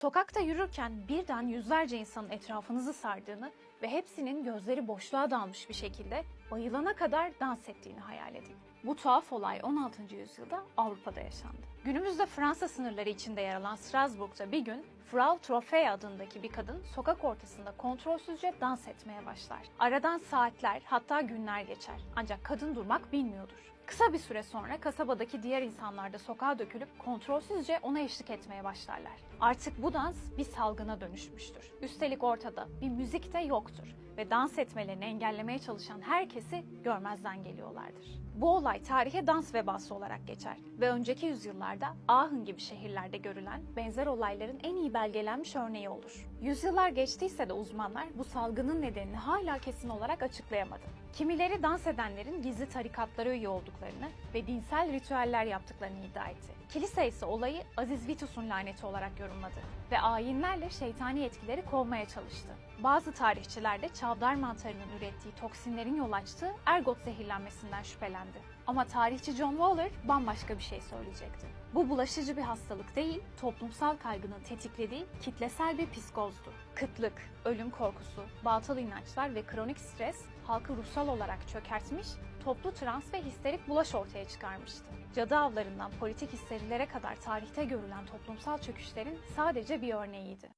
Sokakta yürürken birden yüzlerce insanın etrafınızı sardığını ve hepsinin gözleri boşluğa dalmış bir şekilde bayılana kadar dans ettiğini hayal edin. Bu tuhaf olay 16. yüzyılda Avrupa'da yaşandı. Günümüzde Fransa sınırları içinde yer alan Strasbourg'da bir gün Frau Trophée adındaki bir kadın sokak ortasında kontrolsüzce dans etmeye başlar. Aradan saatler hatta günler geçer. Ancak kadın durmak bilmiyordur. Kısa bir süre sonra kasabadaki diğer insanlar da sokağa dökülüp kontrolsüzce ona eşlik etmeye başlarlar. Artık bu dans bir salgına dönüşmüştür. Üstelik ortada bir müzik de yoktur ve dans etmelerini engellemeye çalışan herkesi görmezden geliyorlardır. Bu olay tarihe dans vebası olarak geçer ve önceki yüzyıllarda Aachen gibi şehirlerde görülen benzer olayların en iyi belgelenmiş örneği olur. Yüzyıllar geçtiyse de uzmanlar bu salgının nedenini hala kesin olarak açıklayamadı. Kimileri dans edenlerin gizli tarikatlara üye olduklarını ve dinsel ritüeller yaptıklarını iddia etti. Kilise ise olayı Aziz Vitus'un laneti olarak yorumladı ve ayinlerle şeytani etkileri kovmaya çalıştı. Bazı tarihçiler de çavdar mantarının ürettiği toksinlerin yol açtığı ergot zehirlenmesinden şüphelendi. Ama tarihçi John Waller bambaşka bir şey söyleyecekti. Bu bulaşıcı bir hastalık değil, toplumsal kaygının tetiklediği kitlesel bir psikozdu. Kıtlık, ölüm korkusu, batıl inançlar ve kronik stres halkı ruhsal olarak çökertmiş, toplu trans ve histerik bulaş ortaya çıkarmıştı. Cadı avlarından politik histerilere kadar tarihte görülen toplumsal çöküşlerin sadece bir örneğiydi.